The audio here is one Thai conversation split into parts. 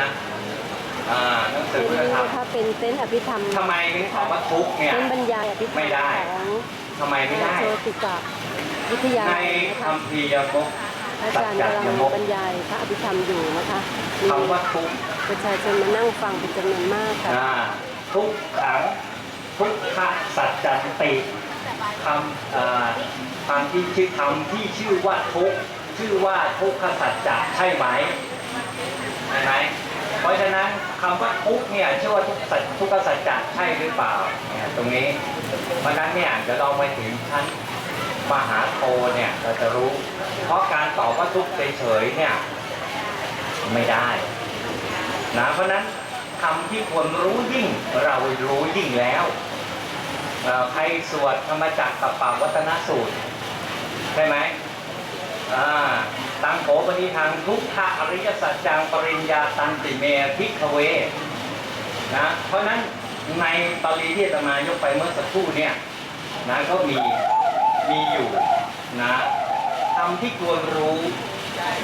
นะ อ่าหนังสืเป็อนพุทธธรรมถ้าเป็นเต้นอภิธรรมทำไมถึงตอบว่าทุกข์เนี่ย เต้นบรรยายอภิธรรมไม่ได้ ของทำไมไม่ได้ โชติกะวิทยาในลัยนะคคะำพีร์ยมก อาสัจจารย์จะกำลังยมกบรรยายพระอภิธรรมอยู่นะคะมีคำว่าทุกข์ประชาชนมานั่งฟังเป็นจำนวนมากค่ะ อ่าทุกขังทุกขสัจจันติคำอ่าคำที่ชื่อคำที่ชื่อว่าทุกข์ชื่อว่าทุกขสัจจะใช่ไหมใช่ไหม ทุกเนี่ยเชื่อว่าทุกสัจทุกขสัจจะใช่หรือเปล่าเนี่ยตรงนี้เพราะนั้นเนี่ยเดี๋ยวเราไปถึงชั้นมหาโทเนี่ยเราจะรู้ เพราะการตอบว่าทุกเฉยๆเนี่ยไม่ได้นะเพราะนั้นคำที่ควรรู้ยิ่งเรารู้ยิ่งแล้วใครสวดธรรมจักรกับปาวัตนสูตรใช่ไหมตังโขปณิทางทุกขะอริยสัจจังปริญญาตันติเมพิกเว นะเพราะฉะนั้นในตอรีที่อาตมายกไปเมื่อสักครู่เนี่ยนะก็มีมีอยู่นะคำที่ควรรู้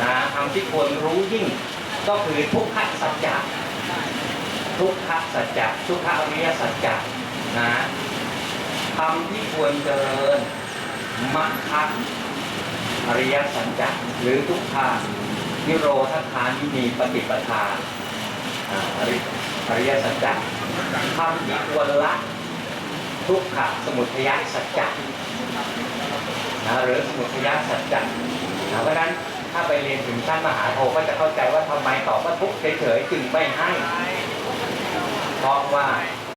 นะคำที่ควรรู้ยิ่ง ก็คือทุกขสัจจะทุกขสัจจะทุกขอริยสัจจะนะคำที่ควรเจริญมัคคอริยสัจจะหรือทุกขานิโรธคานิมีปฏิปทาอ่าอริ อริยสัจจะคำที่ควรละทุกขะสมุทัยสัจจะนะหรือสมุทัยสัจจะนะเพราะนั้นถ้าไปเรียนถึงชั้นมหาโทก็จะเข้าใจว่าทำไมตอบว่าทุกข์เฉยๆจึงไม่ให้ เพราะว่า